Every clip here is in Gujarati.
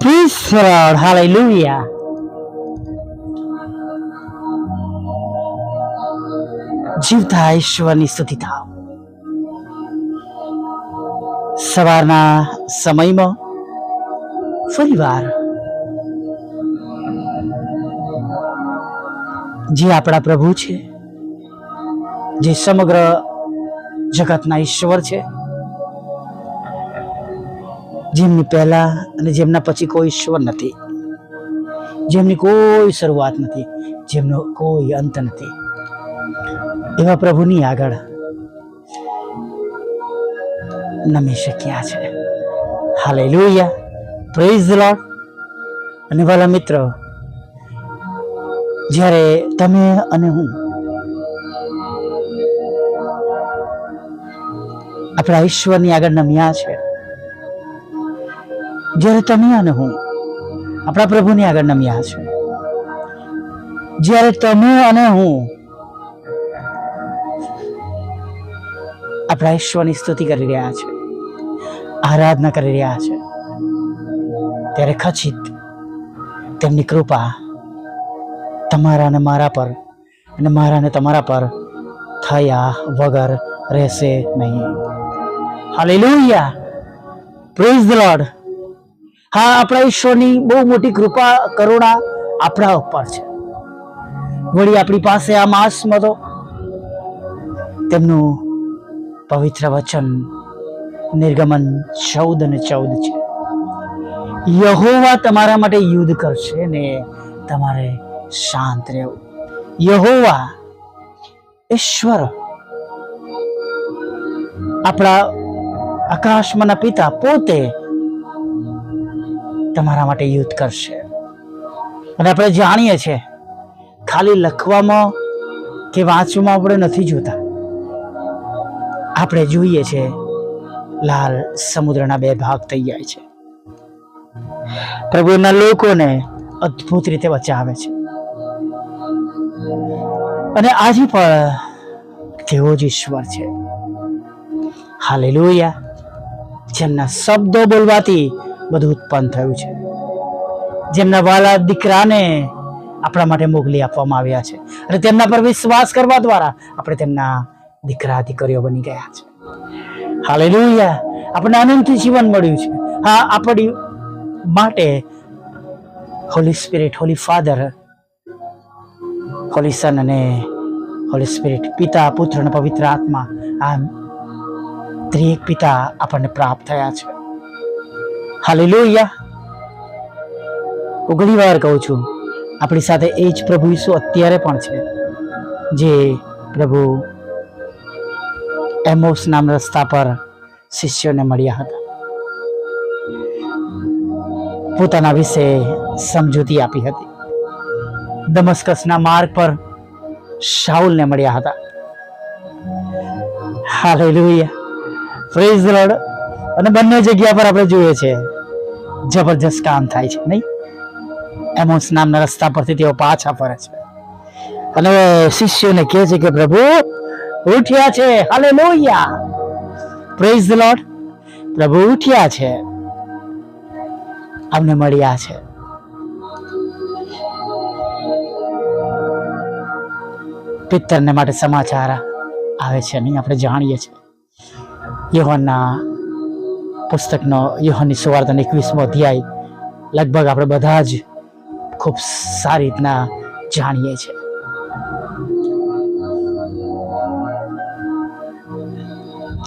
Praise Lord. Hallelujah. જીવતા ઈશ્વરની સ્તુતિ થાવ સવારના સમયમાં ફરીવાર જે આપણા પ્રભુ છે, જે સમગ્ર જગતના ઈશ્વર છે જેમની પહેલા અને જેમના પછી કોઈ ઈશ્વર નથી. જેમની કોઈ શરૂઆત નથી, જેમનો કોઈ અંત નથી. એવા પ્રભુની આગળ નમી શક્યા છે. હાલે લોહિયા પ્રેઝ લોડ અને વાલા મિત્રો, જ્યારે તમે અને હું આપણા ઈશ્વરની આગળ નમ્યા છે જ્યારે તમે અને હું આપણા પ્રભુની આગળ નમ્યા છે જ્યારે તમે અને હું આપણા ઈશ્વરની સ્તુતિ કરી રહ્યા છે, આરાધના કરી રહ્યા છે, ત્યારે ખચિત તેમની કૃપા તમારા અને મારા પર અને મારા અને તમારા પર થયા વગર રહેશે નહીં. હાલેલુયા પ્રેઝ ધ લોર્ડ હા, આપણા ઈશ્વરની બહુ મોટી કૃપા, કરુણા આપણા ઉપર છે. વળી આપણી પાસે આ માસમાં તો તેમનું પવિત્ર વચન, નિર્ગમન ચૌદ અને ચૌદ છે. યહોવા તમારા માટે યુદ્ધ કરશે ને તમારે શાંત રહેવું. યહોવા, ઈશ્વર, આપણા આકાશમાંના પિતા પોતે તમારા માટે યુદ્ધ કરશે. અને આપણે જાણીએ છીએ, ખાલી લખવામાં કે વાંચવામાં આપણે નથી જોતા. આપણે જોઈએ છે લાલ સમુદ્રના બે ભાગ થઈ જાય છે. પ્રભુ એમના લોકોને અદ્ભુત રીતે બચાવે છે. અને આજે પણ તેઓ જ ઈશ્વર છે. હાલેલુયા. જેમના શબ્દો બોલવાથી બધું ઉત્પન્ન થયું છે. જેમના વાલા દીકરાને આપણા માટે મોકલી આપવામાં આવ્યા છે. અને તેમના પર વિશ્વાસ કરવા દ્વારા આપણે તેમના દીકરા દીકરીઓ બની ગયા છે. હાલે આપણને અનંત જીવન મળ્યું છે. હા, આપણી માટે holy spirit holy father holy son અને હોલી સ્પિરિટ પિતા, પુત્ર અને પવિત્ર આત્મા આ ત્રિએક પિતા આપણને પ્રાપ્ત થયા છે. હાલેલુયા. ઘણી વાર કહું છું, આપણી સાથે એ જ પ્રભુ ઈસુ અત્યારે પણ છે, જે પ્રભુ એમોસ નામ રસ્તા પર શિષ્યોને મળ્યા હતા. પોતાના વિશે સમજૂતી આપી હતી. દમસ્કસના માર્ગ પર શાઉલને મળ્યા હતા. હાલેલુયા. Praise lord. અને બંને જગ્યા પર આપણે જોઈએ છે જબરજસ્ત કામ થાય છે, નહીં? એમોસ નામના રસ્તા પરથી તેઓ પાછા ફરે છે. અને શિષ્યોને કહે છે કે, પ્રભુ, ઉઠ્યા છે. હાલેલુયા. પ્રેઝ ધ લોર્ડ પ્રભુ, ઉઠ્યા છે. અમને મળ્યા છે. પિત્તરને માટે સમાચાર આવે છે, નહીં? આપણે જાણીએ છીએ. યોહનના પુસ્તકનો યુહની સુવાર્તાનો એકવીસમો અધ્યાય લગભગ આપણે બધા જ ખૂબ સારી રીતના જાણીએ છીએ.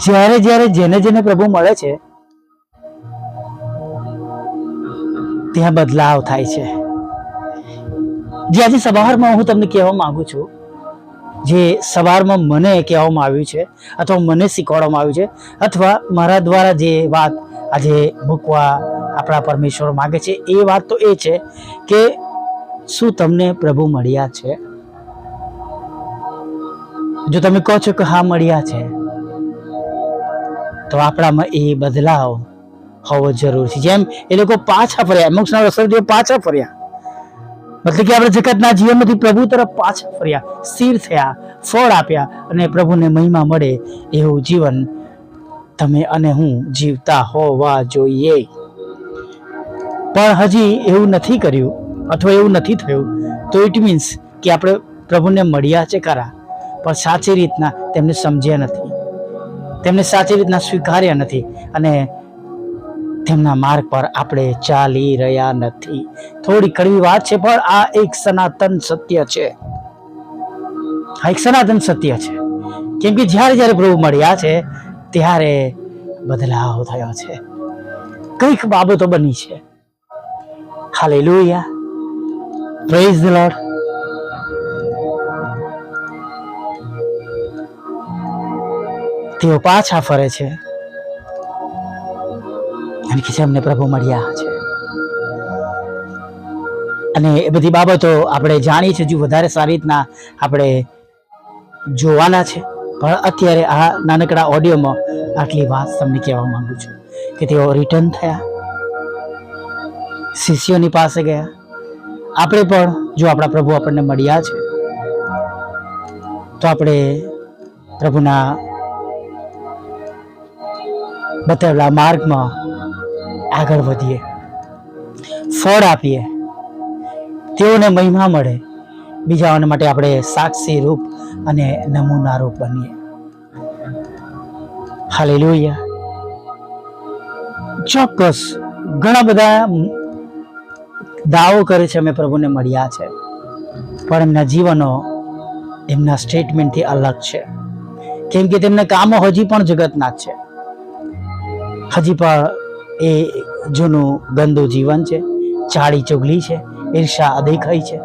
જ્યારે જ્યારે જેને જેને પ્રભુ મળે છે, ત્યાં બદલાવ થાય છે. જે આજે સવારમાં હું તમને કહેવા માંગુ છું જે સવારમાં મને કહેવામાં આવ્યું છે અથવા મને શીખવાડવામાં આવ્યું છે અથવા મારા દ્વારા જે વાત આજે મૂકવા આપણા પરમેશ્વર માગે છે, એ વાત તો એ છે કે શું તમને પ્રભુ મળ્યા છે? જો તમે કહો છો કે હા, મળ્યા છે, તો આપણામાં એ બદલાવ હોવો જરૂરી છે. જેમ એ લોકો પાછા ફર્યા, મોક્ષના રસ્તે પાછા ફર્યા. મતલબ કે આપણે જગતના જીવનમાંથી પ્રભુ તરફ પાછા ફર્યા, સ્થિર થયા, ફળ આપ્યા અને પ્રભુને મહિમા મળે એવું જીવન તમે અને હું જીવતા હોવા જોઈએ. પણ હજી એવું નથી કર્યું અથવા એવું નથી થયું, તો ઇટ મીન્સ કે આપણે પ્રભુને મળ્યા છે ખરા, પણ સાચી રીતના તેમને સમજ્યા નથી. તેમને સાચી રીતના સ્વીકાર્યા નથી અને તેમના માર્ગ પર આપણે ચાલી રહ્યા નથી. થોડી કડવી વાત છે, પણ આ એક સનાતન સત્ય છે. આ એક સનાતન સત્ય છે. કેમ કે જ્યારે જ્યારે પ્રભુ મળ્યા છે, ત્યારે બદલાવ થયો છે. કંઈક બાબતો બની છે. હાલેલુયા પ્રેઝ ધ લોર્ડ તેઓ પાછા ફરે છે. અને કે અમને પ્રભુ મળ્યા છે. અને એ બધી બાબતો આપણે જાણીએ છીએ, હજુ વધારે સારી રીતના આપણે જોવાના છે. પણ અત્યારે આ નાનકડા ઓડિયોમાં આટલી વાત તમને કહેવા માંગુ છું કે તેઓ રિટર્ન થયા. શિષ્યોની પાસે ગયા. આપણે પણ જો આપણા પ્રભુ આપણને મળ્યા છે, તો આપણે પ્રભુના બતાવેલા માર્ગમાં આગળ વધીએ. ફળ આપીએ. તેઓને મહિમા મળે. બીજાઓને માટે આપણે સાક્ષી રૂપ અને નમૂના રૂપ બનીએ. હાલેલુયા. ચોક્કસ. ઘણા બધા દાવો કરે છે, અમે પ્રભુને મળ્યા છે. પણ એમના જીવનો, એમના સ્ટેટમેન્ટથી અલગ છે. કેમ કે તેમના કામો હજી પણ જગતના છે. હજી પણ એ જૂનું ગંદુ જીવન છે, ચાળી ચુગલી છે, ઈર્ષા અદેખાઈ છે,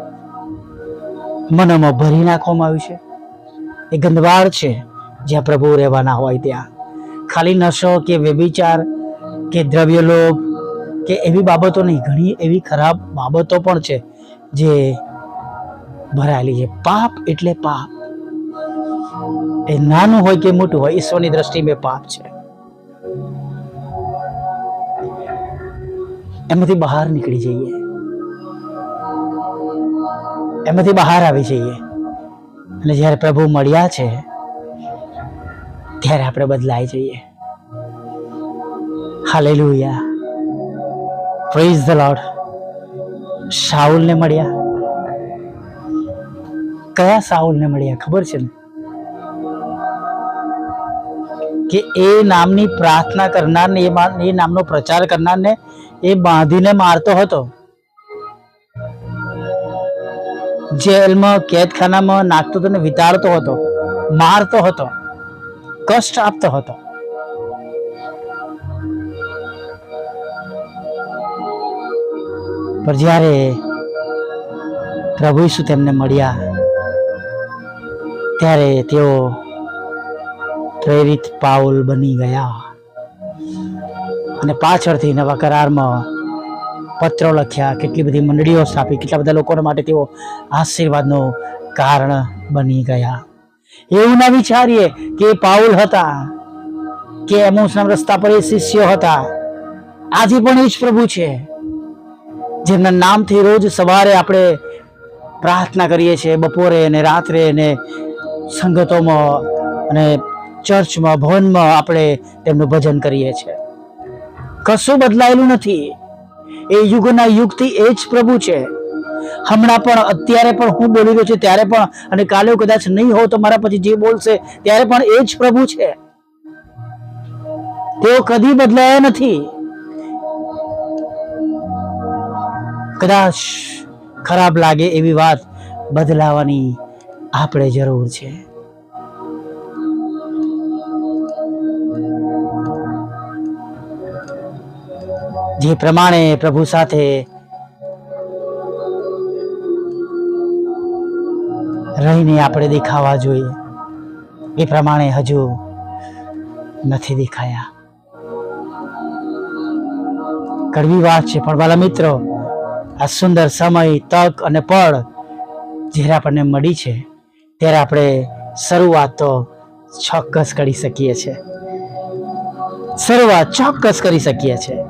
મનમાં ભરી નાખવામાં આવ્યું છે. એ ગંદવાડ છે જ્યાં પ્રભુ રહેવાના હોય ત્યાં. ખાલી નશો કે વ્યભિચાર કે દ્રવ્ય લોભ કે એવી બાબતો નહીં, ઘણી એવી ખરાબ બાબતો પણ છે જે ભરાયેલી છે. પાપ એટલે પાપ. એ નાનું હોય કે મોટું હોય, ઈશ્વરની દ્રષ્ટિમાં પાપ છે. એમાંથી બહાર નીકળી જઈએ. એમાંથી બહાર આવી જઈએ. અને જ્યારે પ્રભુ મળ્યા છે, ત્યારે આપણે બદલાઈ જઈએ. હાલેલુયા. પ્રેઝ ધ લોર્ડ સાઉલને મળ્યા. કયા સાઉલને મળ્યા? ખબર છે ને? કે એ નામની પ્રાર્થના કરનારને, એ નામનો પ્રચાર કરનારને એ બાંધીને મારતો હતો. જેલમાં કેદખાનામાં નાખતો હતો ને વિતાડતો હતો, મારતો હતો, કષ્ટ આપતો હતો. પણ જ્યારે પ્રભુ ઈસુ તેમને મળ્યા, ત્યારે તેઓ પ્રેરિત પાઉલ બની ગયા. અને પાછળથી નવા કરારમાં પત્રો લખ્યા, કેટલી બધી મંડળીઓ સ્થાપી, કેટલા બધા લોકો માટે તેઓ આશીર્વાદનો કારણ બની ગયા. એવું ના વિચારીએ કે પાઉલ હતા, કે એમોસના રસ્તા પર એ શિષ્યો હતા. આજે પણ એ જ પ્રભુ છે, જેમના નામથી રોજ સવારે આપણે પ્રાર્થના કરીએ છીએ, બપોરે અને રાત્રે અને સંગતોમાં અને ચર્ચમાં, ભવનમાં આપણે તેમનું ભજન કરીએ છીએ. કશું બદલાયેલું નથી. એ યુગના યુગથી એ જ પ્રભુ છે. હમણાં પણ, અત્યારે પણ હું બોલી રહ્યો છું, ત્યારે પણ, અને કાલે કદાચ નહીં હોવ તો મારા પછી જે બોલશે, ત્યારે પણ એ જ પ્રભુ છે. તેઓ કદી બદલાયા નથી. કદાચ ખરાબ લાગે એવી વાત બદલાવાની આપણે જરૂર છે. જે પ્રમાણે પ્રભુ સાથે રહીને આપણે દેખાવા જોઈએ. એ પ્રમાણે હજુ નથી દેખાયા. કડવી વાત છે, પણ વાલા મિત્રો, આ સુંદર સમય, તક અને પળ જ્યારે આપણને મળી છે, ત્યારે આપણે શરૂઆત તો ચોક્કસ કરી શકીએ છીએ. શરૂઆત ચોક્કસ કરી શકીએ છીએ.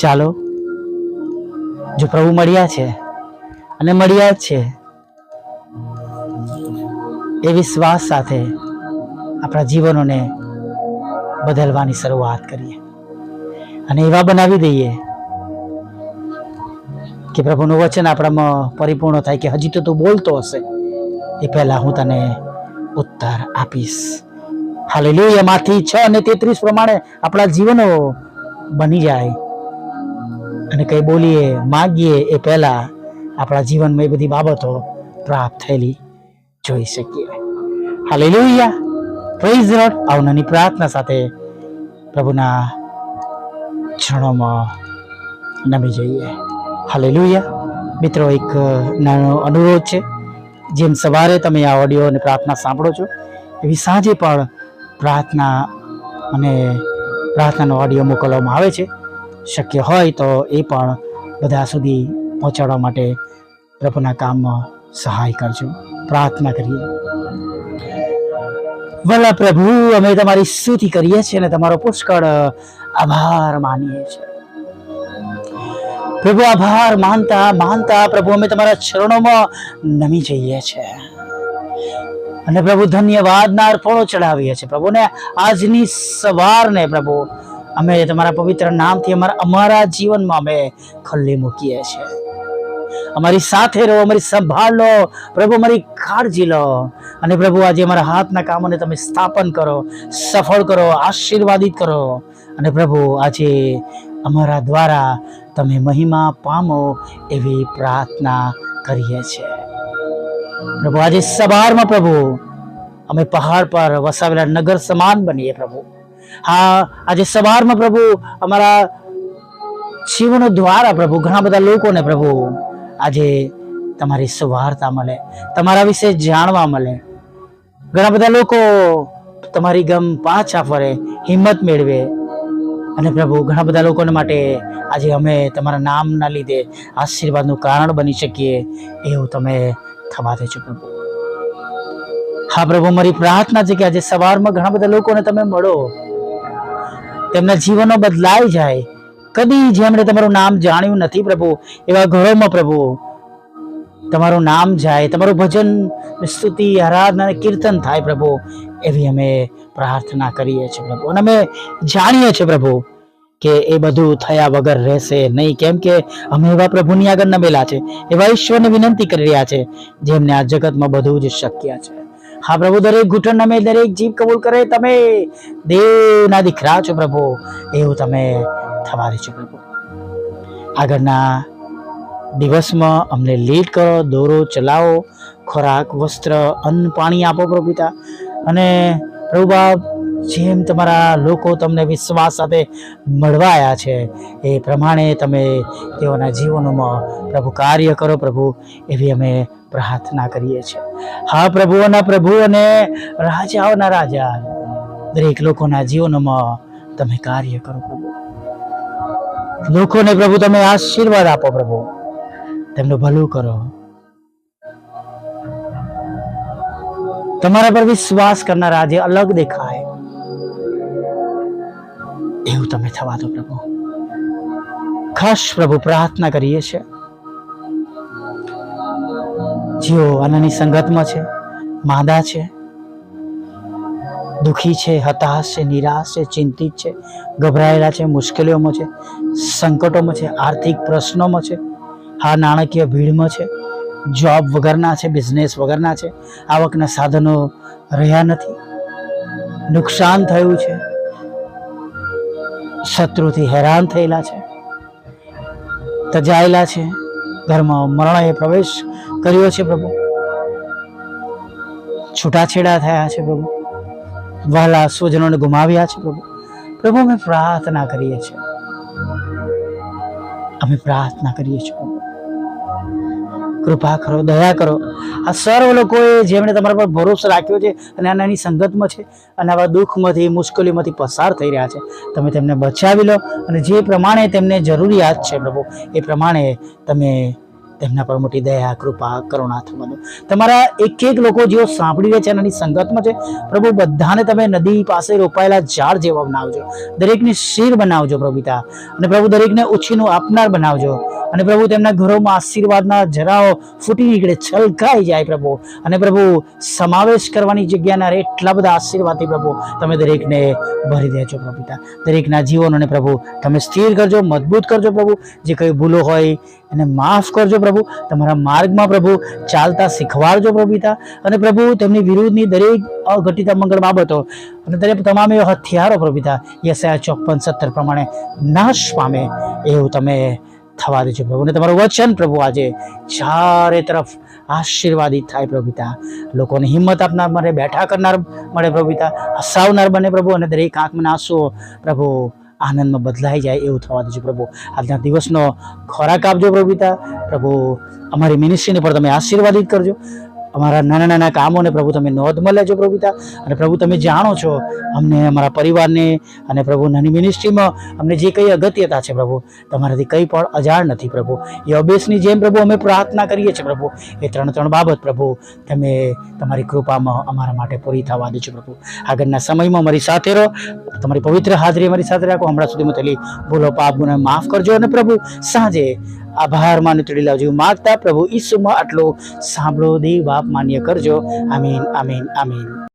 ચાલો, જો પ્રભુ મળ્યા છે અને મળ્યા જ છે, એ વિશ્વાસ સાથે આપણા જીવનોને બદલવાની શરૂઆત કરીએ. અને એવા બનાવી દઈએ કે પ્રભુનું વચન આપણામાં પરિપૂર્ણ થાય કે હજી તો તું બોલતો હશે, એ પહેલાં હું તને ઉત્તર આપીશ. હાલેલુયા, માંથી છ અને તેત્રીસ પ્રમાણે આપણા જીવનો બની જાય. અને કંઈ બોલીએ, માગીએ, એ પહેલાં આપણા જીવનમાં એ બધી બાબતો પ્રાપ્ત થયેલી જોઈ શકીએ. હાલેલુયા પ્રેઝ રોડ આવનાની પ્રાર્થના સાથે પ્રભુના ક્ષણોમાં નમી જઈએ. હાલેલુયા મિત્રો, એક નાનો અનુરોધ છે. જેમ સવારે તમે આ ઓડિયો અને પ્રાર્થના સાંભળો છો, એવી સાંજે પણ પ્રાર્થના અને પ્રાર્થનાનો ઓડિયો મોકલવામાં આવે છે. શક્ય હોય તો એ પણ બધા સુધી પહોંચાડવા માટે પ્રભુના કામમાં સહાય કરજો. પ્રાર્થના કરીએ. ભલા પ્રભુ, અમે તમારી સ્તુતિ કરીએ છીએ અને તમારો પુષ્કળ આભાર માનીએ છીએ. પ્રભુ, આભાર માનતા માનતા પ્રભુ, અમે તમારા ચરણોમાં નમી જઈએ છીએ. અને પ્રભુ, ધન્યવાદના અર્પણો ચડાવીએ છીએ. પ્રભુને આજની સવારને પ્રભુ અમે તમારા પવિત્ર નામથી અમારા અમારા જીવનમાં અમે ખલ્લી મૂકીએ છીએ. અમારી સાથે રહો, અમારી સંભાળ લો, પ્રભુ અમારી કાળજી લો. અને પ્રભુ આજે અમારા હાથના કામોને તમે સ્થાપન કરો, સફળ કરો, આશીર્વાદિત કરો. અને પ્રભુ આજે અમારા દ્વારા તમે મહિમા પામો એવી પ્રાર્થના કરીએ છીએ. પ્રભુ આજે સવારમાં પ્રભુ અમે પહાડ પર વસાવેલા નગર સમાન બનીએ પ્રભુ. હા, આજે સવારમાં પ્રભુ અમારા જીવનો દ્વારા પ્રભુ, ઘણા બધા લોકોને પ્રભુ આજે તમારી સવારતા મળે, તમારા વિશે જાણવા મળે. ઘણા બધા લોકો તમારી ગમ પાછા ફરે, હિંમત મેળવે. અને પ્રભુ, ઘણા બધા લોકોને માટે આજે અમે તમારા નામના લીધે આશીર્વાદનું કારણ બની શકીએ, એવું તમે થવા દેજો પ્રભુ. હા પ્રભુ મારી પ્રાર્થના છે કે આજે સવારમાં ઘણા બધા લોકોને તમે મળો. તેમના જીવનો બદલાઈ જાય. કદી જેમણે તમારું નામ જાણ્યું નથી પ્રભુ, એવા ઘરોમાં પ્રભુ, તમારું નામ જાય, તમારું ભજન, સ્તુતિ, આરાધના કીર્તન થાય પ્રભુ, એવી અમે પ્રાર્થના કરીએ છીએ પ્રભુ. અને અમે જાણીએ છીએ પ્રભુ કે એ બધું થયા વગર રહેશે નહીં. કેમ કે અમે એવા પ્રભુની આગળ નમેલા છે, એવા ઈશ્વરને વિનંતી કરી રહ્યા છે જેમને આ જગતમાં બધું જ શક્ય છે. હા પ્રભુ, દરેક ઘૂંટણ નમે દરેક જીભ કબૂલ કરે. તમે દેવના દીકરા છો પ્રભુ. એવું તમે થવાની છો પ્રભુ. આગળના દિવસમાં અમને લીડ કરો, દોરો, ચલાવો, ખોરાક, વસ્ત્ર, અન્ન, પાણી આપો પ્રભુ પિતા. અને પ્રભુ બાપ જેમ તમારા લોકો તમને વિશ્વાસ સાથે મળવા આવ્યા છે, એ પ્રમાણે તમે તેઓના જીવનોમાં પ્રભુ કાર્ય કરો, પ્રભુ, એવી અમે પ્રાર્થના કરીએ છીએ. હા પ્રભુઓના પ્રભુ, અને રાજાઓના રાજા, દરેક લોકોના જીવનોમાં તમે કાર્ય કરો, પ્રભુ. લોકોને પ્રભુ, તમે આશીર્વાદ આપો, પ્રભુ. તેમનું ભલું કરો. તમારા પર વિશ્વાસ કરનારા આજે અલગ દેખાય એવું તમે થવા દો પ્રભુ. ખાસ પ્રભુ પ્રાર્થના કરીએ છીએ. જેઓ આનાની સંગતમાં છે, માંદા છે, દુઃખી છે, હતાશ છે, નિરાશ છે, ચિંતિત છે, ગભરાયેલા છે, મુશ્કેલીઓમાં છે, સંકટોમાં છે, આર્થિક પ્રશ્નોમાં છે, હા, નાણાકીય ભીડમાં છે, જોબ વગરના છે બિઝનેસ વગરના છે, આવકના સાધનો રહ્યા નથી. નુકસાન થયું છે. શત્રુથી હેરાન થયેલા છે, તજાયેલા છે. ઘરમાં મરણએ પ્રવેશ કર્યો છે પ્રભુ. છૂટાછેડા થયા છે પ્રભુ. વહાલા સ્વજનોને ગુમાવ્યા છે પ્રભુ. પ્રભુ, અમે પ્રાર્થના કરીએ છીએ. અમે પ્રાર્થના કરીએ છીએ કૃપા કરો, દયા કરો. આ સર્વ લોકોએ જેમણે તમારા પર ભરોસો રાખ્યો છે અને આનાની સંગતમાં છે અને આવા દુઃખમાંથી, મુશ્કેલીમાંથી પસાર થઈ રહ્યા છે. તમે તેમને બચાવી લો અને જે પ્રમાણે તેમને જરૂરિયાત છે પ્રભુ, એ પ્રમાણે તમે તેમના પર મોટી દયા, કૃપા, કરુણા થવાનું તમારા એક એક લોકો જેઓ સાંભળી રહ્યા છે એનાની સંગતમાં છે, પ્રભુ, બધાને તમે નદી પાસે રોપાયેલા ઝાડ જેવા બનાવજો. દરેકને શીર બનાવજો પ્રભુતા અને પ્રભુ દરેકને ઉછીનું આપનાર બનાવજો. અને પ્રભુ તેમના ઘરોમાં આશીર્વાદના જરાઓ ફૂટી નીકળે, છલકાઈ જાય, પ્રભુ. અને પ્રભુ, સમાવેશ કરવાની જગ્યાના એટલા બધા આશીર્વાદથી, પ્રભુ, તમે દરેકને ભરી દેજો, પ્રભુ પિતા. દરેકના જીવનોને, પ્રભુ, તમે સ્થિર કરજો, મજબૂત કરજો, પ્રભુ. જે કંઈ ભૂલો હોય એને માફ કરજો પ્રભુ. તમારા માર્ગમાં પ્રભુ ચાલતા શીખવાડજો પ્રભુ પિતા. અને પ્રભુ, તેમની વિરુદ્ધની દરેક અઘટિત મંગળ બાબતો અને દરેક તમામ એવા હથિયારો પ્રભુ પિતા. યસાયા ચોપન સત્તર પ્રમાણે નાશ પામે એવું તમે થવા દેજો પ્રભુ. અને તમારું વચન પ્રભુ આજે ચારે તરફ આશીર્વાદિત થાય પ્રભુ પિતા. લોકોને હિંમત આપનાર મને બેઠા કરનાર મળે પ્રભુ હસાવનાર બને પ્રભુ અને દરેક આંખમાં આંસુઓ પ્રભુ આનંદમાં બદલાઈ જાય એવું થવા દેજો પ્રભુ. આજના દિવસનો ખોરાક આપજો પ્રભુ પ્રભુ, અમારી મિનિસ્ટ્રીને પણ તમે આશીર્વાદિત કરજો. અમારા નાના નાના કામોને પ્રભુ તમે નોંધમાં લેજો પ્રભુતા. અને પ્રભુ તમે જાણો છો, અમને અમારા પરિવારને અને પ્રભુ નાની મિનિસ્ટ્રીમાં અમને જે કંઈ અગત્યતા છે પ્રભુ, તમારાથી કંઈ પણ અજાણ નથી પ્રભુ. એ અભ્યાસની જેમ પ્રભુ અમે પ્રાર્થના કરીએ છીએ પ્રભુ. એ ત્રણ ત્રણ બાબત પ્રભુ, તમે તમારી કૃપામાં અમારા માટે પૂરી થવા દેજો પ્રભુ. આગળના સમયમાં અમારી સાથે રહો, તમારી પવિત્ર હાજરી અમારી સાથે રાખો. હમણાં સુધીમાં થયેલી ભૂલો, પાપ ગુના માફ કરજો. અને પ્રભુ, સાંજે આભાર માની તળી લાવજો. માગતા પ્રભુ ઈસુમાં આટલો સાંભળો, દેવ બાપ માન્ય કરજો. આમીન આમીન આમીન.